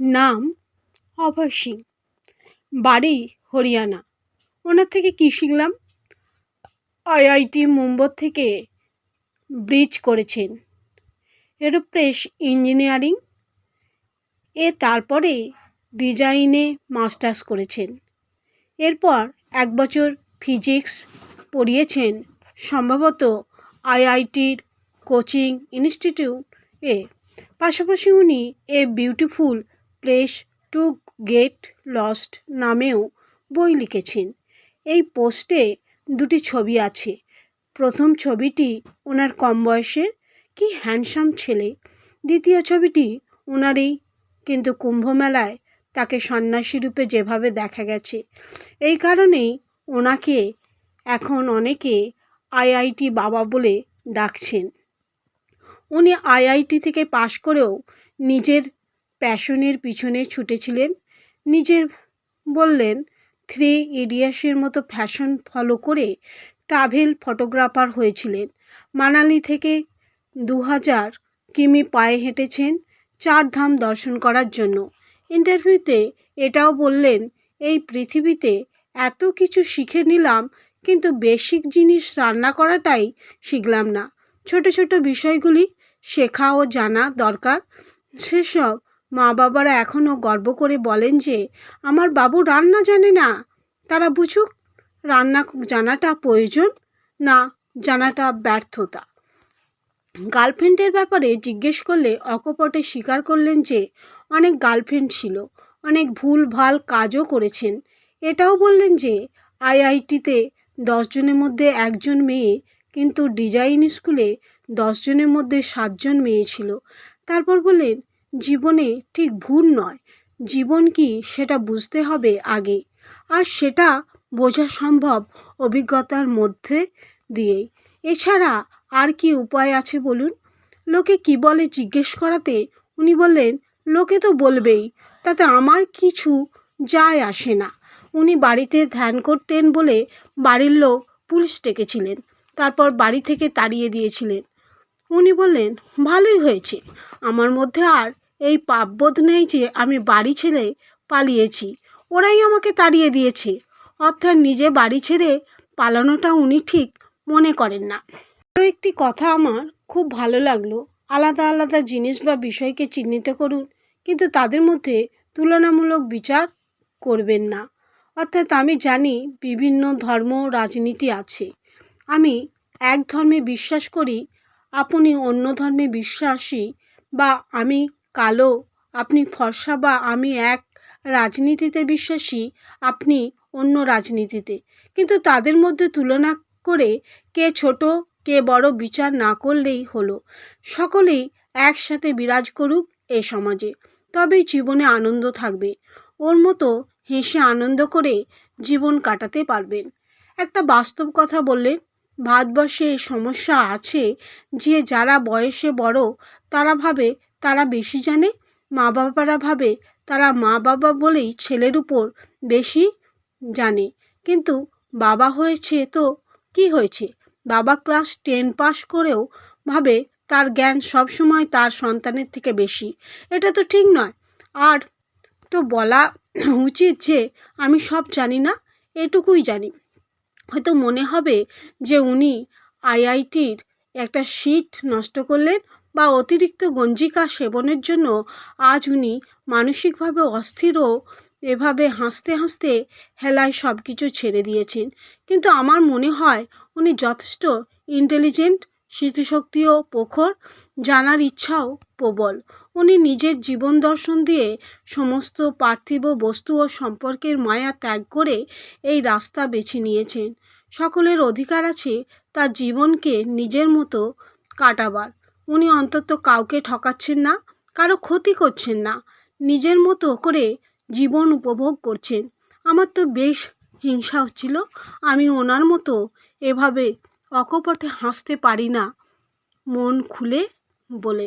নাম অভয় সিং। বাড়ি হরিয়ানা। ওনার থেকে কী শিখলাম? আইআইটি মুম্বই থেকে ব্রিজ করেছেন। এরোপ্রেস ইঞ্জিনিয়ারিং। এ তারপরে ডিজাইনে মাস্টার্স করেছেন। এরপর এক বছর ফিজিক্স পড়িয়েছেন। সম্ভবত আইআইটির কোচিং ইনস্টিটিউট এ পাশাপাশি উনি a beautiful place to get lost নামেও বই লিখেছেন। এই পোস্টে দুটি ছবি আছে। প্রথম ছবিটি ওনার কম বয়সের, কি হ্যান্ডসাম ছেলে। দ্বিতীয় ছবিটি ওনারই কিন্তু কুম্ভমেলায় তাকে সন্ন্যাসী রূপে যেভাবে দেখা গেছে। এই কারণেই ওনাকে এখন অনেকে আইআইটি বাবা বলে ডাকছেন। উনি আইআইটি থেকে পাশ করেও নিজের প্যাশনের পিছনে ছুটেছিলেন। নিজের বললেন, থ্রি ইডিয়াসের মতো ফ্যাশন ফলো করে ট্রাভেল ফটোগ্রাফার হয়েছিলেন। মানালি থেকে দু হাজার কিমি পায়ে হেঁটেছেন চার ধাম দর্শন করার জন্য। ইন্টারভিউতে এটাও বললেন, এই পৃথিবীতে এত কিছু শিখে নিলাম, কিন্তু বেসিক জিনিস রান্না করাটাই শিখলাম না। ছোট ছোট বিষয়গুলি শেখা ও জানা দরকার। সেসব মা বাবারা এখনও গর্ব করে বলেন যে, আমার বাবু রান্না জানে না। তারা বুঝুক, রান্না জানাটা প্রয়োজন না জানাটা ব্যর্থতা। গার্লফ্রেন্ডের ব্যাপারে জিজ্ঞেস করলে অকপটে স্বীকার করলেন যে, অনেক গার্লফ্রেন্ড ছিল, অনেক ভুল ভালো কাজও করেছেন। এটাও বললেন যে, আইআইটিতে দশজনের মধ্যে একজন মেয়ে কিন্তু ডিজাইন স্কুলে দশজনের মধ্যে সাতজন মেয়ে ছিল। তারপর বললেন, জীবনে ঠিক ভুল নয়। জীবন কি সেটা বুঝতে হবে আগে। আর সেটা বোঝা সম্ভব অভিজ্ঞতার মধ্যে দিয়েই এছাড়া আর কি উপায় আছে বলুন? লোকে কি বলে জিজ্ঞেস করাতে? উনি বললেন, লোকে তো বলবেই। তাতে আমার কিছু যায় আসে না। উনি বাড়িতে ধ্যান করতেন বলে বাড়ির লোক পুলিশ ডেকেছিলেন। তারপর বাড়ি থেকে তাড়িয়ে দিয়েছিলেন। উনি বললেন, ভালোই হয়েছে। আমার মধ্যে আর এই পাপবোধ নেই যে আমি বাড়ি ছেড়ে পালিয়েছি। ওরাই আমাকে তাড়িয়ে দিয়েছে। অর্থাৎ নিজে বাড়ি ছেড়ে পালানোটা উনি ঠিক মনে করেন না। আরও একটি কথা আমার খুব ভালো লাগল। আলাদা আলাদা জিনিস বা বিষয়কে চিহ্নিত করুন, কিন্তু তাদের মধ্যে তুলনামূলক বিচার করবেন না। অর্থাৎ আমি জানি বিভিন্ন ধর্ম, রাজনীতি আছে। আমি এক ধর্মে বিশ্বাস করি আপনি অন্য ধর্মে বিশ্বাসী বা আমি কালো, আপনি ফর্সা বা আমি এক রাজনীতিতে বিশ্বাসী, আপনি অন্য রাজনীতিতে। কিন্তু তাদের মধ্যে তুলনা করে কে ছোট, কে বড় বিচার না করলেই হলো। সকলেই একসাথে বিরাজ করুক এ সমাজে, তবেই জীবনে আনন্দ থাকবে। ওর মতো হেসে আনন্দ করে জীবন কাটাতে পারবেন। একটা বাস্তব কথা বললেন ভারতবর্ষে এই সমস্যা আছে যে যারা বয়সে বড়, তারা ভাবে তারা বেশি জানে মা বাবারা ভাবে তারা মা বাবা বলেই ছেলের উপর বেশি জানে। কিন্তু বাবা হয়েছে তো কি হয়েছে? বাবা ক্লাস টেন পাস করেও ভাবে তার জ্ঞান সবসময় তার সন্তানের থেকে বেশি। এটা তো ঠিক নয়। আর তো বলা উচিত যে আমি সব জানি না, এটুকুই জানি। হয়তো মনে হবে যে উনি আইআইটির একটা সিট নষ্ট করলেন বা অতিরিক্ত গঞ্জিকা সেবনের জন্য আজ উনি মানসিকভাবে অস্থির ও এভাবে হাসতে হাসতে হেলায় সব কিছু ছেড়ে দিয়েছেন। কিন্তু আমার মনে হয় উনি যথেষ্ট ইন্টেলিজেন্ট স্মৃতিশক্তিও প্রখর, জানার ইচ্ছাও প্রবল। উনি নিজের জীবন দর্শন দিয়ে সমস্ত পার্থিব বস্তু ও সম্পর্কের মায়া ত্যাগ করে এই রাস্তা বেছে নিয়েছেন। সকলের অধিকার আছে তার জীবনকে নিজের মতো কাটাবার। উনি অন্তত কাউকে ঠকাচ্ছেন না, কারও ক্ষতি করছেন না, নিজের মতো করে জীবন উপভোগ করছেন। আমার তো বেশ হিংসা হচ্ছিল, আমি ওনার মতো এভাবে অকপটে হাসতে পারি না। মন খুলে বলে